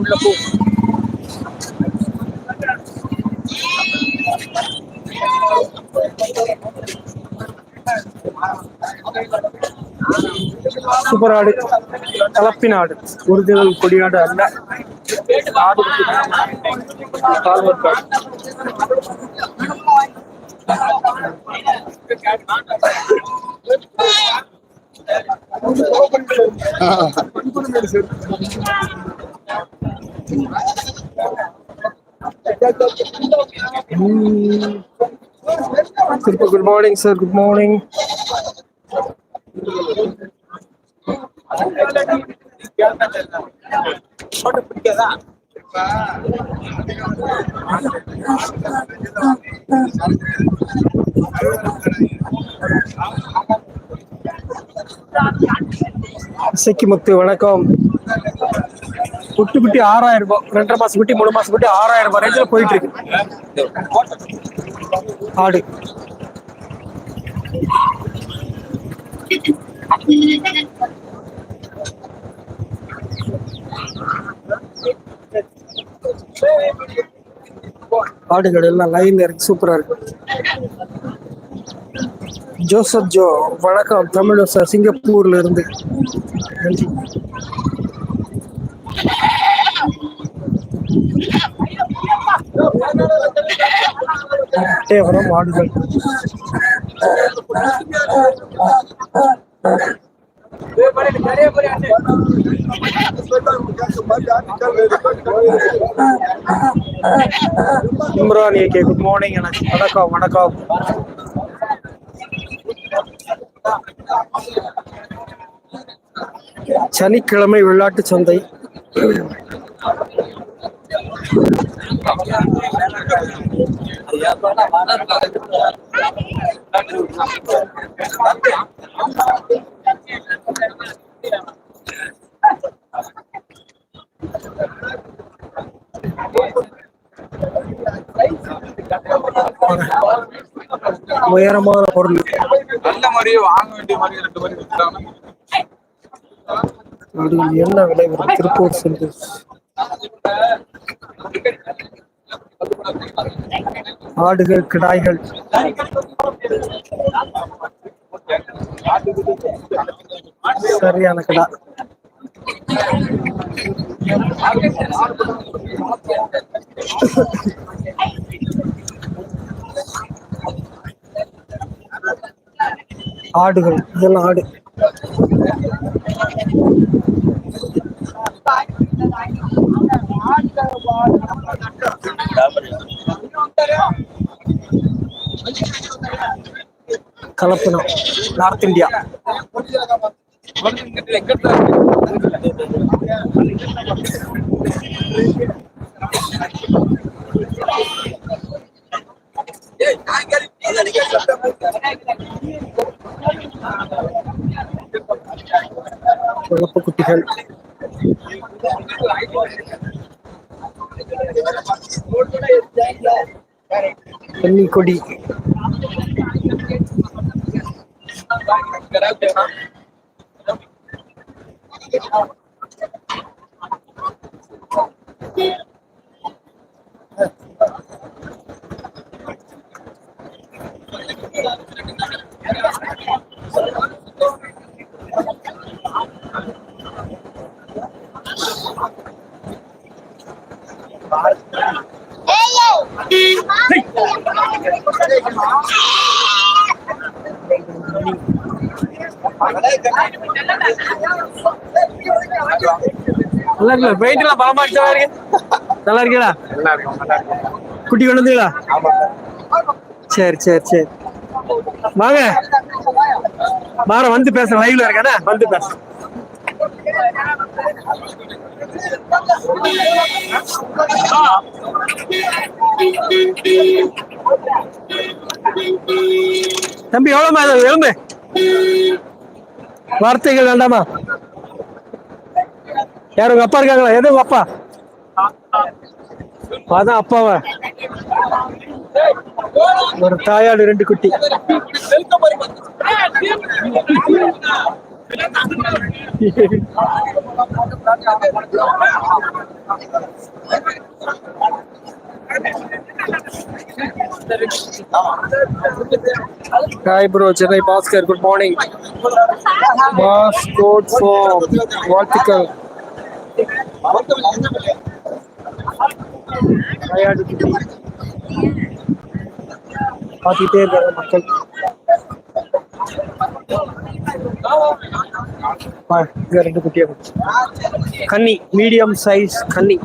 உள்ள போ. சூப்பர் ஆடு கலப்பின ஆடு ஒரிஜினல் கொடியாடு அல்ல. ஆடு காடு good morning sir good morning இசைக்கு முத்து வணக்கம். குட்டி குட்டி ஆறாயிரம் ரூபாய் ரெண்டரை மாசம் குட்டி மூணு மாசம் குட்டி ஆறாயிரம் ரூபாய் ரேஞ்சில் போயிட்டு இருக்கு ஆடு. ஆடுகள் எல்லாம் லைன்ல இருக்கு சூப்பரா இருக்கு. ஜோசப் ஜோ வணக்கம். தமிழ் சார் சிங்கப்பூர்ல இருந்து. நன்றி தேவரம் ஆடுகள் இம்ரான் ஏகே குட் மார்னிங் எனக்கு வணக்கம் வணக்கம். சனிக்கிழமை விளையாட்டு சந்தை. உயரமான பொருள். நல்ல மாதிரியே வாங்க வேண்டிய மாதிரி ரெண்டு இது என்ன விலை வரும் திருப்பூர் சென்று ஆடுகள் கிடாய்கள். சரியான கிடா. ஆடுகள் இதெல்லாம் ஆடு. கலப்பினம் நார்த் இந்தியா வளர்ப்பு குட்டிகள் பன்னிக்கொடி கொடி நல்லா இருக்குல்ல வெயிட் எல்லாம் பலமா அடிச்சா இருக்கு. நல்லா இருக்கீங்களா? நல்லா குட்டி கொண்டு வந்தீங்களா சரி சரி சரி. வாங்க. வார வந்து பேசுறேன். லைவ்ல இருக்கானே? வந்து பேசுறேன். தம்பி எவ்வளவுமா இது? எலும்பு? வார்த்தைகள் வேண்டாமா? யார் உங்க அப்பா இருக்காங்களா எது உங்க அப்பா அதான் அப்பாவா ஒரு தாயாடு ரெண்டு குட்டி hi bro Chennai Bhaskar good morning passcode ஃபார் வார்டிகல் விளையாடு பார்த்துக்கிட்டே இருக்காங்க மக்கள். இங்க ரெண்டு குட்டியா கன்னி மீடியம் சைஸ் கன்னி.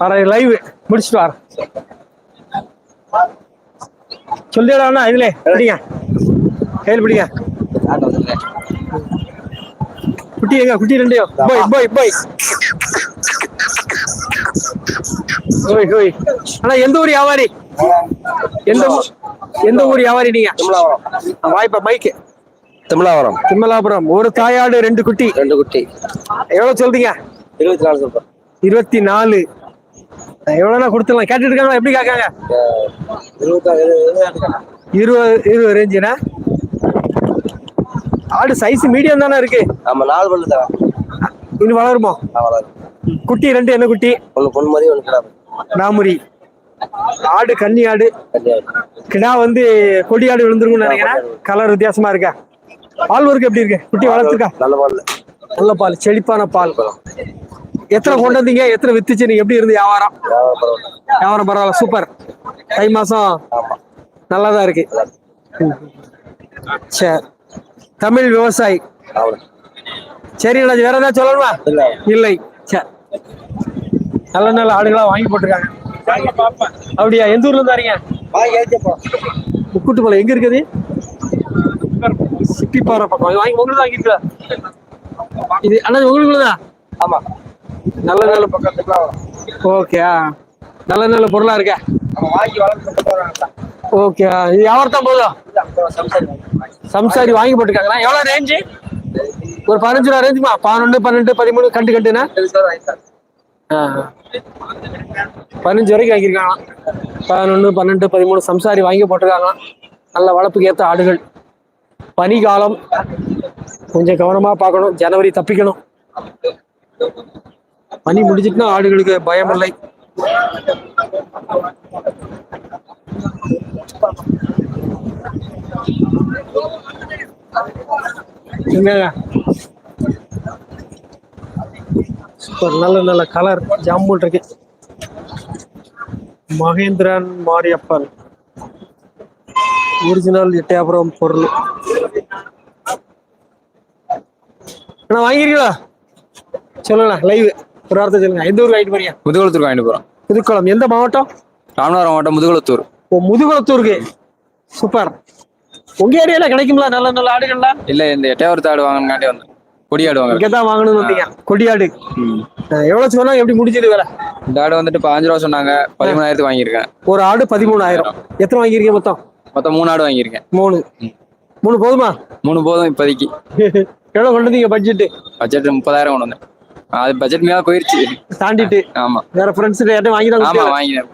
வர லைவ் முடிச்சுட்டு வர சொல்லிடா இதுல பிடிங்க கையில் பிடிங்க குட்டி எங்க குட்டி ரெண்டையும் போய் போய் போய் ஓய் ஓய் அண்ணா எந்த ஊர் வியாபாரி எந்த எந்த ஊர் வியாபாரி நீங்க வாய்ப்பா மைக்கு திருமலாவரம் திம்மலாபுரம் ஒரு தாயாடு ரெண்டு குட்டி ரெண்டு குட்டி எவ்வளவு சொல்றீங்க இருபத்தி நாலு சொல்றேன் இருபத்தி நாலு எவ்வளவுனா கொடுத்துடலாம் கேட்டுட்டு இருக்காங்க எப்படி கேட்காங்க இருபது இருபது ரேஞ்சுனா ஆடு சைஸ் மீடியம் தானே இருக்கு? நம்ம நாலு பல்லு தான். இன்னும் வளருமோ? வராது குட்டி ரெண்டு என்ன குட்டி? ஒன்று பொண்ணு மாதிரி ஒன்று கிடாது நாமுரி ஆடு கன்னி ஆடு. கிடா வந்து கொடி ஆடு விழுந்துருக்கும்னு நினைக்கிறேன். கலர் வித்தியாசமா இருக்கா? பால் ஒர்க் எப்படி இருக்கு? குட்டி வளர்த்துருக்கா? நல்ல பல்லு நல்ல பால் செழிப்பான பால். எத்தனை கொண்டு வந்தீங்க? எத்தனை வித்துச்சு? நீங்க எப்படி இருந்து? வியாபாரம்? வியாபாரம் பரவாயில்ல. சூப்பர். தை மாசம் நல்லாதான் இருக்கு. சரி. தமிழ் விவசாயி. சரி அண்ணாச்சி வேற ஏதாவது சொல்லணுமா? இல்லை. சரி நல்ல நல்ல ஆடுகளா வாங்கி போட்டிருக்காங்க. அப்படியா? எந்த ஊர்ல இருந்து வரீங்க? முக்கூட்டுப்பாளையம் எங்க இருக்குது? சிப்பிப்பாறை பக்கம். வாங்கி உங்களுக்கு வாங்கிருக்கா இது அண்ணா உங்களுக்கு தான் ஆமாம் நல்ல நல்ல பக்கம் ஓகே நல்ல நல்ல பொருளா இருக்கா. வாங்கி வளர்த்து ஓகே இது வியாபாரம் தான் போதும் சம்சாரி வாங்கி போட்டுருக்காங்களா? எவ்வளவு ரேஞ்சு ஒரு பதினஞ்சு ரூபா ரேஞ்சுமா பதினொன்று பன்னெண்டு பதிமூணு கண்டு கண்டுனா ஆ. பதினஞ்சு வரைக்கும் வாங்கியிருக்காங்க பதினொன்று பன்னெண்டு பதிமூணு சம்சாரி வாங்கி போட்டிருக்காங்க நல்ல வளர்ப்புக்கு ஏற்ற ஆடுகள். பனி காலம். கொஞ்சம் கவனமா பார்க்கணும். ஜனவரி தப்பிக்கணும். பனி முடிஞ்சிட்டுனா ஆடுகளுக்கு பயம் இல்லை எங்கங்க சூப்பர். நல்ல நல்ல கலர் ஜாமுன் இருக்கு. மகேந்திரன் மாரியப்பன். ஒரிஜினல் எட்டயபுரம் பொருள். அண்ணா வாங்கிருக்கீங்களா? சொல்லுங்க லைவ் ஒரு வார்த்தை சொல்லுங்க. எந்த ஊருக்கு வாங்கிட்டு போறீங்க? முதுகுளத்தூர் வாங்கிட்டு போறோம். புதுக்குளம். எந்த மாவட்டம்? ராமநாதபுரம் மாவட்டம் முதுகுளத்தூர். ஓ முதுகுளத்தூருக்கு. சூப்பர். உங்க ஏரியால கிடைக்குங்களா நல்ல நல்ல ஆடுகள்லாம்? இல்ல இந்த எட்டையாவரத்து ஆடு வாங்கணுங்காண்டி வந்தேன் கொடி ஆடு வாங்க இங்க தான் வாங்கணும்னு வந்தீங்க. கொடியாடு எவ்வளவு சொன்னா எப்படி முடிஞ்சது வேலை? இந்த ஆடு வந்துட்டு பாஞ்சு ரூபா சொன்னாங்க. பதிமூணாயிரத்துக்கு வாங்கியிருக்கேன். ஒரு ஆடு பதிமூணாயிரம். எத்தனை வாங்கியிருக்கீங்க மொத்தம்? மொத்தம் மூணு ஆடு வாங்கியிருக்கேன். மூணு. மூணு போதுமா? மூணு போதும் இப்போதைக்கு. எவ்வளவு கொண்டு வந்தீங்க பட்ஜெட் பட்ஜெட் முப்பதாயிரம் கொண்டு வந்தேன். அது பட்ஜெட் மேல போயிருச்சு. தாண்டிட்டு. ஆமா. வேற ஃப்ரெண்ட்ஸ் யார்ட்டும் வாங்கி தான் ஆமா? வாங்கினேன்.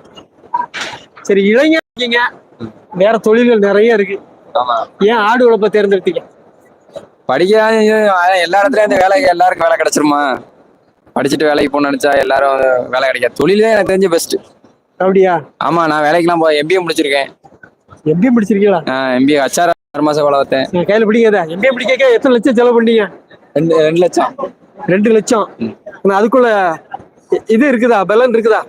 சரி இளைஞர் இருக்கீங்க. வேற தொழில்கள் நிறைய இருக்கு. ஏன் ஆடு வளர்ப்ப தேர்ந்தெடுத்தீங்க? படிக்க எல்லா இடத்துலயும் இந்த வேலைக்கு எல்லாருக்கும் வேலை கிடைச்சிருமா? படிச்சுட்டு வேலைக்கு போகணும்னு நினைச்சா எல்லாரும் வேலை கிடைக்காது. தொழிலே எனக்கு தெரிஞ்ச பெஸ்ட் அப்படியா? ஆமா நான் வேலைக்கெல்லாம் போ எம்பிஏ முடிச்சிருக்கேன். எம்பிஏ முடிச்சிருக்கீங்களா? எம்பிஏ அச்சார ஆறு மாசம் வேலை பார்த்தேன். கையில பிடிக்காத எம்பிஏ பிடிக்க எத்தனை லட்சம் செலவு பண்ணீங்க? ரெண்டு ரெண்டு லட்சம். ரெண்டு லட்சம். அதுக்குள்ள இது இருக்குதா? பலன் இருக்குதா?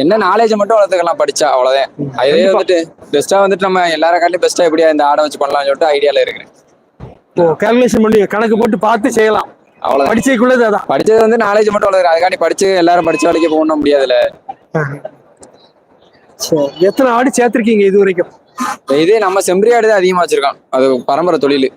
என்ன நாலேஜ் மட்டும் வளர்த்துக்கலாம் படிச்சா. அவ்வளவுதான். அதே வந்துட்டு பெஸ்டா வந்துட்டு நம்ம எல்லார காட்டிலும் பெஸ்டா எப்படியா இந்த ஆடை வச்சு பண்ணலாம்னு சொல்லிட்டு ஐடியால இருக்கு ஓ கால்குலேஷன் பண்ணி கணக்கு போட்டு பார்த்து செய்யலாம். அவ்வளவுதான். படிச்சதுக்குள்ளது அதான். படிச்சது வந்து நாலேஜ் மட்டும் வளர்க்குற அதுக்காண்டி படிச்சு எல்லாரும் படிச்ச வேலைக்கு போகணும் முடியாதுல்ல. எத்தனை ஆடு சேர்த்திருக்கீங்க இது வரைக்கும்? இதே நம்ம செம்பரி ஆடு தான் அதிகமா வச்சிருக்கோம். அது பரம்பரை தொழில்.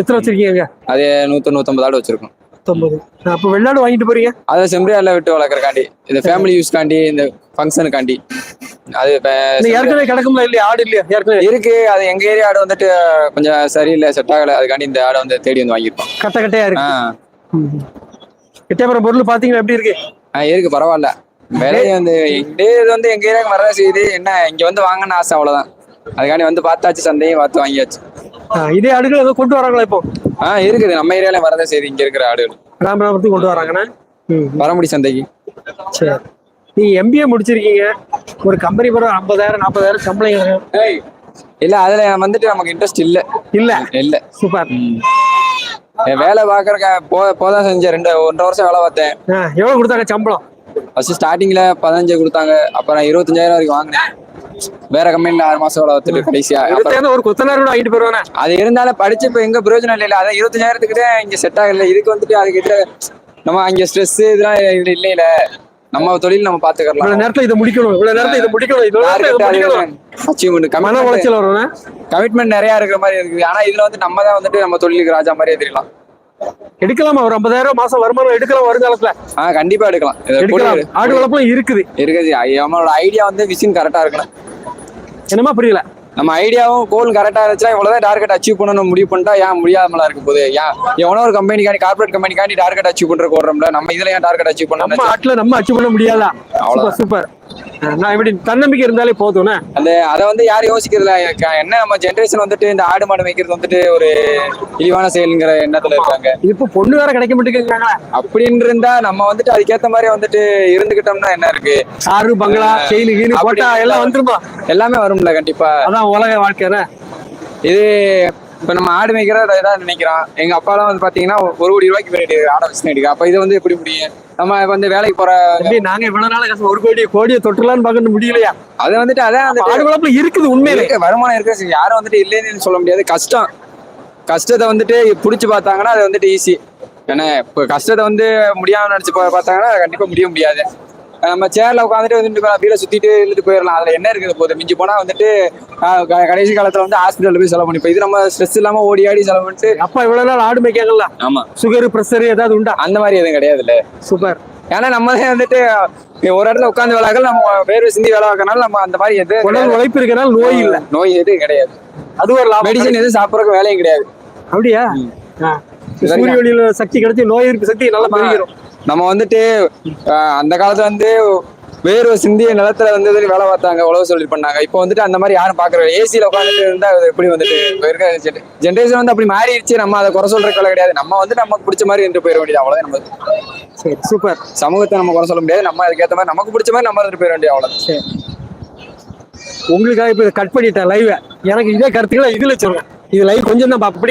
எத்தனை வச்சிருக்கீங்க அது நூத்தி நூத்தம்பது ஆடு வச்சிருக்கோம். பத்தொன்பது அப்ப வெளிநாடு வாங்கிட்டு போறீங்க? அதை செம்பரி ஆடுல விட்டு வளர்க்குறக்காண்டி இந்த ஃபேமிலி யூஸ்க்காண்டி இந்த ஃபங்க்ஷனுக்காண்டி அது ஏற்கனவே கிடக்கும்ல இல்லையா? ஆடு இல்லையா? ஏற்கனவே? இருக்கு. அது எங்க ஏரியா ஆடு வந்துட்டு கொஞ்சம் சரியில்லை செட் ஆகல. அதுக்காண்டி இந்த ஆடை வந்து தேடி வந்து வாங்கியிருக்கோம். கட்ட கட்டையா இருக்கு. எட்டயபுரம் பொருள் பாத்தீங்களா? எப்படி இருக்கு? ஆ, இருக்கு. பரவாயில்ல. விலை வந்து எங்கே இது வந்து எங்க ஏரியாவுக்கு வரதான் செய்யுது. என்ன இங்க வந்து வாங்கன்னு ஆசை அவ்வளவுதான். அதுக்காண்டி வந்து பார்த்தாச்சு சந்தையும் பார்த்து வாங்கியாச்சு. இதே அடுக்குல ஏதோ கொண்டு வராங்களா இப்போ? ஆ இருக்குது. நம்ம ஏரியால வரதான் செய்யுது. இங்க இருக்கிற ஆடுகள். ராமநாதபுரத்துக்கு கொண்டு வராங்கண்ணா? ம் வரமுடி சந்தைக்கு. சரி. நீங்க எம்பிஏ முடிச்சிருக்கீங்க. ஒரு கம்பெனி போற ஐம்பதாயிரம் நாற்பதாயிரம் சம்பளம். இல்ல அதுல வந்துட்டு நமக்கு இன்ட்ரெஸ்ட் இல்ல. இல்ல. இல்ல. சூப்பர். வேலை பாக்குறக்க போ போதான் செஞ்சேன். ரெண்டு ஒன்றரை வருஷம் வேலை பார்த்தேன். எவ்வளவு கொடுத்தாங்க சம்பளம்? ஃபர்ஸ்ட் ஸ்டார்டிங்ல பதினஞ்சு கொடுத்தாங்க. அப்புறம் இருபத்தஞ்சாயிரம் வரைக்கும் வாங்கினேன். வேற கம்பெனில ஆறு மாசம் வேலை பார்த்துட்டு கடைசியா. ஒரு கொத்தனார் கூட வாங்கிட்டு போயிருவானே? அது இருந்தாலும் படிச்சு இப்ப எங்க பிரயோஜனம் இல்ல அதான் இருபத்தஞ்சாயிரத்துக்கு தான் இங்க செட் ஆகல. இதுக்கு வந்துட்டு அதுக்கு இதுல நம்ம அங்க ஸ்ட்ரெஸ் இதெல்லாம் இது இல்லையில நம்ம தொழில் நம்ம இவ்வளவு பாத்துக்கலாம் நேரத்துல இதை முடிக்கணும் இவ்வளவு நேரத்துல இதை முடிக்கணும் இவ்வளவு நேரத்துல இதை முடிக்கணும். அச்சீவ்மெண்ட் மன உளைச்சல் வரும்னா கமிட்மெண்ட் நிறைய இருக்கிற மாதிரி இருக்குது. ஆனா இதுல வந்து நம்ம தான் வந்துட்டு நம்ம தொழிலுக்கு ராஜா மாதிரியே தெரியலாம் எடுக்கலாமா ஒரு ஐம்பதாயிரம் மாசம் வருமானம் எடுக்கலாம் வருங்காலத்துல. ஆ கண்டிப்பா எடுக்கலாம். ஆடு வளர்ப்புலாம் இருக்குது. இருக்குது. நம்மளோட ஐடியா வந்து விஷயம் கரெக்டா இருக்கணும். என்னமா புரியல. நம்ம ஐடியாவும் கோல் கரெக்டா இருந்துச்சா இவ்வளவுதான் டார்கெட் அச்சீவ் பண்ணணும் முடிவு பண்ணிட்டா ஏன் முடியாமலா இருக்க போகுது? ஏன் எவனோ ஒரு கம்பெனிக்காண்டி கார்பரேட் கம்பெனிக்காண்டி டார்கெட் அச்சீவ் பண்றதுக்கு ஓடுறோம்ல? நம்ம இதுல ஏன் டார்கெட் அச்சீவ் நம்ம பண்ணணும் ஆட்டுல நம்ம அச்சீவ் பண்ண முடியாதா. சூப்பர் சூப்பர் நான் எப்படி தன்னம்பிக்கை இருந்தாலே போதும்ண்ணே அந்த அதை வந்து யாரும் யோசிக்கிறதுல என்ன நம்ம ஜென்ரேஷன் வந்துட்டு இந்த ஆடு மாடு மேய்க்கிறது வந்துட்டு ஒரு இழிவான செயல்ங்கிற எண்ணத்துல இருக்காங்க. இப்போ பொண்ணு வேற கிடைக்க மாட்டேங்கிறாங்களா அப்படின்னு இருந்தா நம்ம வந்துட்டு அதுக்கேத்த மாதிரி வந்துட்டு இருந்துகிட்டோம்னா என்ன இருக்கு? காரு பங்களா கீனு அப்படி போட்டா எல்லாம் வந்துருமா? எல்லாமே வரும்ல கண்டிப்பா. அதான் உலக வாழ்க்கைண்ணே இது இப்ப நம்ம ஆடு மேய்க்கிறத இதான் நினைக்கிறோம். எங்க அப்பாலாம் வந்து பாத்தீங்கன்னா ஒரு கோடி ரூபாய்க்கு பண்ணிட்டு ஆடை வச்சு எடுக்க அப்ப இது வந்து எப்படி முடியும்? நம்ம வந்து வேலைக்கு போற நாங்க இவ்வளவு நாள் கஷ்டம் ஒரு கோடி கோடியை தொட்டுலான்னு பார்க்க முடியலையா? அது வந்துட்டு அதான் வந்துட்டு ஆடு வளர்ப்புல இருக்குது உண்மையிலே. வருமானம் இருக்கு. யாரும் வந்துட்டு இல்லைன்னு சொல்ல முடியாது. கஷ்டம். கஷ்டத்தை வந்துட்டு புடிச்சு பார்த்தாங்கன்னா அது வந்துட்டு ஈஸி ஏன்னா இப்போ கஷ்டத்தை வந்து முடியாம நினைச்சு பார்த்தாங்கன்னா கண்டிப்பா முடிய முடியாது. நம்ம சேர்ல உட்காந்துட்டு வந்துட்டு வீல சுத்திட்டு இருந்துட்டு போயிடலாம். அதுல என்ன இருக்குது போகுது? மிஞ்சி போனா வந்துட்டு கடைசி காலத்துல வந்து ஹாஸ்பிட்டல்ல போய் செலவு பண்ணிப்போம். இது நம்ம ஸ்ட்ரெஸ் இல்லாம ஓடி ஆடி செலவு பண்ணிட்டு அப்பா இவ்வளவு நாள் ஆடு மேய்க்காங்கல்ல? ஆமா. சுகர் பிரஷர் ஏதாவது உண்டா? அந்த மாதிரி எதுவும் கிடையாதுல்ல. சூப்பர். ஏன்னா நம்ம தான் வந்துட்டு ஒரு இடத்துல உட்காந்து வேலை பார்க்கல, நம்ம வேர்வை சிந்தி வேலை பார்க்கறனால நம்ம அந்த மாதிரி எது உடல் உழைப்பு இருக்கனால நோய் இல்ல. நோய் எதுவும் கிடையாது. அது ஒரு மெடிசன் எதுவும் சாப்பிடறதுக்கு வேலையும் கிடையாது. அப்படியா. சூரிய ஒளியில சக்தி கிடைச்சி நோய் எதிர்ப்பு சக்தி நல்லா பெருகிரும். நம்ம வந்துட்டு அந்த காலத்துல வந்து வேர்வை சிந்திய நிலத்துல வந்து வேலை பார்த்தாங்க உழவு சொல்லி பண்ணாங்க. இப்போ வந்துட்டு அந்த மாதிரி யாரும் பாக்குறது ஏசியில உட்காந்துட்டு இருந்தா அது எப்படி வந்துட்டு இருக்க ஜென்ரேஷன் வந்து அப்படி மாறிடுச்சு. நம்ம அதை குறை சொல்ற வேலை கிடையாது. நம்ம வந்து நமக்கு பிடிச்ச மாதிரி இருந்து போயிட வேண்டியது அவ்வளவுதான் நம்ம சரி சூப்பர். சமூகத்தை நம்ம குறை சொல்ல முடியாது. நம்ம அதுக்கேற்ற மாதிரி நமக்கு பிடிச்ச மாதிரி நம்ம இருந்துட்டு போயிட வேண்டியது அவ்வளவுதான். சரி. உங்களுக்காக இப்ப கட் பண்ணிட்டேன் லைவ் எனக்கு இதே கருத்துக்களை இதுல சொல்லுங்க இது லைவ் கொஞ்சம் தான் அப்படி